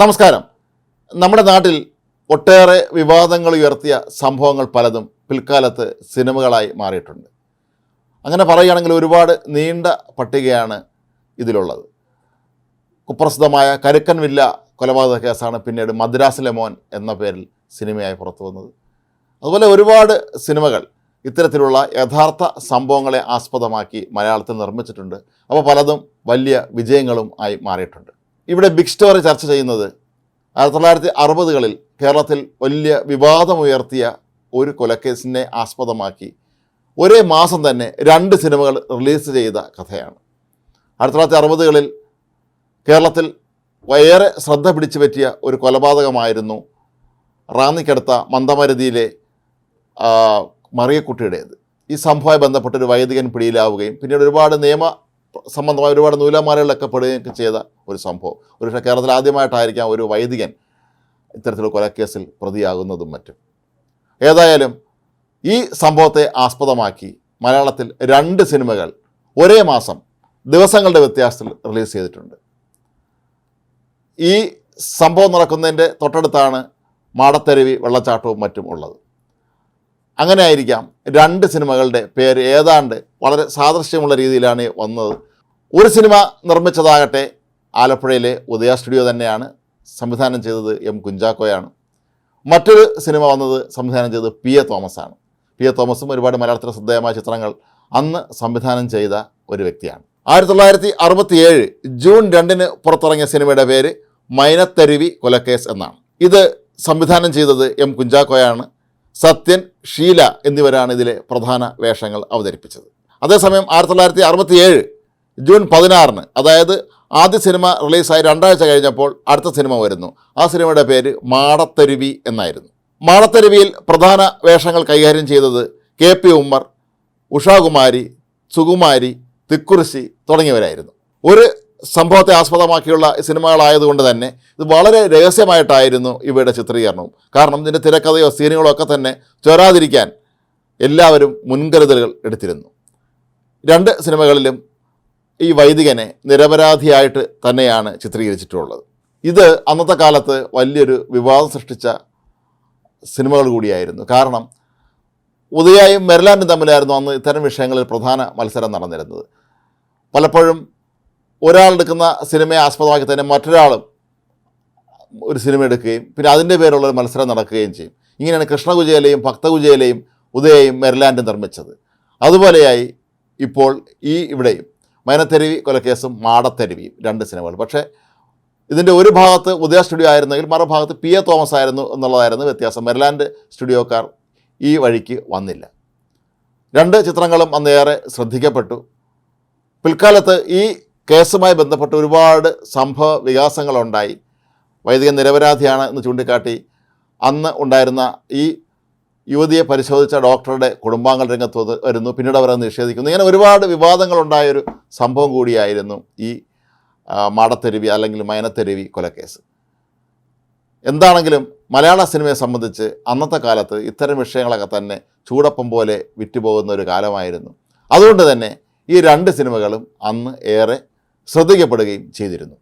നമസ്കാരം. നമ്മുടെ നാട്ടിൽ ഒട്ടേറെ വിവാദങ്ങൾ ഉയർത്തിയ സംഭവങ്ങൾ പലതും പിൽക്കാലത്ത് സിനിമകളായി മാറിയിട്ടുണ്ട്. അങ്ങനെ പറയുകയാണെങ്കിൽ ഒരുപാട് നീണ്ട പട്ടികയാണ് ഇതിലുള്ളത്. കുപ്രസിദ്ധമായ കരുക്കൻ വില്ല കൊലപാതക കേസാണ് പിന്നീട് മദ്രാസിലെ മോൻ എന്ന പേരിൽ സിനിമയായി പുറത്തു വന്നത്. അതുപോലെ ഒരുപാട് സിനിമകൾ ഇത്തരത്തിലുള്ള യഥാർത്ഥ സംഭവങ്ങളെ ആസ്പദമാക്കി മലയാളത്തിൽ നിർമ്മിച്ചിട്ടുണ്ട്. അപ്പോൾ പലതും വലിയ വിജയങ്ങളും ആയി മാറിയിട്ടുണ്ട്. ഇവിടെ ബിഗ് സ്റ്റോറി ചർച്ച ചെയ്യുന്നത് ആയിരത്തി തൊള്ളായിരത്തി അറുപതുകളിൽ കേരളത്തിൽ വലിയ വിവാദമുയർത്തിയ ഒരു കൊലക്കേസിനെ ആസ്പദമാക്കി ഒരേ മാസം തന്നെ രണ്ട് സിനിമകൾ റിലീസ് ചെയ്ത കഥയാണ്. ആയിരത്തി തൊള്ളായിരത്തി അറുപതുകളിൽ കേരളത്തിൽ ഏറെ ശ്രദ്ധ പിടിച്ചു പറ്റിയ ഒരു കൊലപാതകമായിരുന്നു റാന്നിക്കടുത്ത മന്ദമരുതിയിലെ മറിയക്കുട്ടിയുടേത്. ഈ സംഭവമായി ബന്ധപ്പെട്ടൊരു വൈദികൻ പിടിയിലാവുകയും പിന്നീട് ഒരുപാട് നിയമ സംബന്ധമായ ഒരുപാട് നൂലമാലകളിലൊക്കെ പെടുകയൊക്കെ ചെയ്ത ഒരു സംഭവം. ഒരുപക്ഷെ കേരളത്തിൽ ആദ്യമായിട്ടായിരിക്കാം ഒരു വൈദികൻ ഇത്തരത്തിലുള്ള കൊലക്കേസിൽ പ്രതിയാകുന്നതും മറ്റും. ഏതായാലും ഈ സംഭവത്തെ ആസ്പദമാക്കി മലയാളത്തിൽ രണ്ട് സിനിമകൾ ഒരേ മാസം ദിവസങ്ങളുടെ വ്യത്യാസത്തിൽ റിലീസ് ചെയ്തിട്ടുണ്ട്. ഈ സംഭവം നടക്കുന്നതിന്റെ തൊട്ടടുത്താണ് മാടത്തരുവി വെള്ളച്ചാട്ടവും മറ്റും ഉള്ളത്. അങ്ങനെ ആയിരിക്കാം രണ്ട് സിനിമകളുടെ പേര് ഏതാണ്ട് വളരെ സാദൃശ്യമുള്ള രീതിയിലാണ് വന്നത് ഒരു സിനിമ നിർമ്മിച്ചതാകട്ടെ ആലപ്പുഴയിലെ ഉദയ സ്റ്റുഡിയോ തന്നെയാണ് സംവിധാനം ചെയ്തത് എം കുഞ്ചാക്കോയാണ്. മറ്റൊരു സിനിമ വന്നത് സംവിധാനം ചെയ്തത് പി എ തോമസാണ്. പി എ തോമസും ഒരുപാട് മലയാളത്തിലെ ശ്രദ്ധേയമായ ചിത്രങ്ങൾ അന്ന് സംവിധാനം ചെയ്ത ഒരു വ്യക്തിയാണ്. ആയിരത്തി തൊള്ളായിരത്തി അറുപത്തിയേഴ് ജൂൺ രണ്ടിന് പുറത്തിറങ്ങിയ സിനിമയുടെ പേര് മൈനത്തരുവി കൊലക്കേസ് എന്നാണ്. ഇത് സംവിധാനം ചെയ്തത് എം കുഞ്ചാക്കോയാണ്. സത്യൻ ഷീല എന്നിവരാണ് ഇതിലെ പ്രധാന വേഷങ്ങൾ അവതരിപ്പിച്ചത്. അതേസമയം ആയിരത്തി തൊള്ളായിരത്തി അറുപത്തിയേഴ് ജൂൺ പതിനാറിന് അതായത് ആദ്യ സിനിമ റിലീസായി രണ്ടാഴ്ച കഴിഞ്ഞപ്പോൾ അടുത്ത സിനിമ വരുന്നു. ആ സിനിമയുടെ പേര് മാടത്തരുവി എന്നായിരുന്നു. മാടത്തരുവിയിൽ പ്രധാന വേഷങ്ങൾ കൈകാര്യം ചെയ്തത് കെ പി ഉമ്മർ ഉഷാകുമാരി സുകുമാരി തിക്കുറിശി തുടങ്ങിയവരായിരുന്നു. ഒരു സംഭവത്തെ ആസ്പദമാക്കിയുള്ള സിനിമകളായതുകൊണ്ട് തന്നെ ഇത് വളരെ രഹസ്യമായിട്ടായിരുന്നു ഇവയുടെ ചിത്രീകരണവും. കാരണം ഇതിന്റെ തിരക്കഥയോ സീനുകളോ ഒക്കെ തന്നെ ചോരാതിരിക്കാൻ എല്ലാവരും മുൻകരുതലുകൾ എടുത്തിരുന്നു. രണ്ട് സിനിമകളിലും ഈ വൈദികനെ നിരപരാധിയായിട്ട് തന്നെയാണ് ചിത്രീകരിച്ചിട്ടുള്ളത്. ഇത് അന്നത്തെ കാലത്ത് വലിയൊരു വിവാദം സൃഷ്ടിച്ച സിനിമകൾ കൂടിയായിരുന്നു. കാരണം ഉദയായും മെർലാൻഡും തമ്മിലായിരുന്നു അന്ന് ഇത്തരം വിഷയങ്ങളിൽ പ്രധാന മത്സരം നടന്നിരുന്നത്. പലപ്പോഴും ഒരാൾ എടുക്കുന്ന സിനിമയെ ആസ്പദമാക്കി തന്നെ മറ്റൊരാളും ഒരു സിനിമ എടുക്കുകയും പിന്നെ അതിന്റെ പേരുള്ള ഒരു മത്സരം നടക്കുകയും ചെയ്യും. ഇങ്ങനെയാണ് കൃഷ്ണകുജയിലെയും ഭക്തകുജയിലെയും ഉദയയും മെർലാൻഡും നിർമ്മിച്ചത്. അതുപോലെയായി ഇപ്പോൾ ഈ ഇവിടെയും മൈനത്തരുവി കൊലക്കേസും മാടത്തരുവിയും രണ്ട് സിനിമകൾ. പക്ഷേ ഇതിന്റെ ഒരു ഭാഗത്ത് ഉദയ സ്റ്റുഡിയോ ആയിരുന്നെങ്കിൽ മറുഭാഗത്ത് പി എ തോമസ് ആയിരുന്നു എന്നുള്ളതായിരുന്നു വ്യത്യാസം. മെർലാൻഡ് സ്റ്റുഡിയോക്കാർ ഈ വഴിക്ക് വന്നില്ല. രണ്ട് ചിത്രങ്ങളും അന്ന് ഏറെ ശ്രദ്ധിക്കപ്പെട്ടു. പിൽക്കാലത്ത് ഈ കേസുമായി ബന്ധപ്പെട്ട് ഒരുപാട് സംഭവ വികാസങ്ങളുണ്ടായി. വൈദികൻ നിരപരാധിയാണ് എന്ന് ചൂണ്ടിക്കാട്ടി അന്ന് ഉണ്ടായിരുന്ന ഈ യുവതിയെ പരിശോധിച്ച ഡോക്ടറുടെ കുടുംബാംഗങ്ങൾ രംഗത്ത് വരുന്നു. പിന്നീട് അത് നിഷേധിക്കുന്നു. ഇങ്ങനെ ഒരുപാട് വിവാദങ്ങളുണ്ടായൊരു സംഭവം കൂടിയായിരുന്നു ഈ മാടത്തെരുവി അല്ലെങ്കിൽ മയനത്തെരുവി കൊലക്കേസ്. എന്താണെങ്കിലും മലയാള സിനിമയെ സംബന്ധിച്ച് അന്നത്തെ കാലത്ത് ഇത്തരം വിഷയങ്ങളൊക്കെ തന്നെ ചൂടപ്പം പോലെ വിറ്റുപോകുന്ന ഒരു കാലമായിരുന്നു. അതുകൊണ്ട് തന്നെ ഈ രണ്ട് സിനിമകളും അന്ന് ഏറെ ശ്രദ്ധിക്കപ്പെടുകയും ചെയ്തിരുന്നു.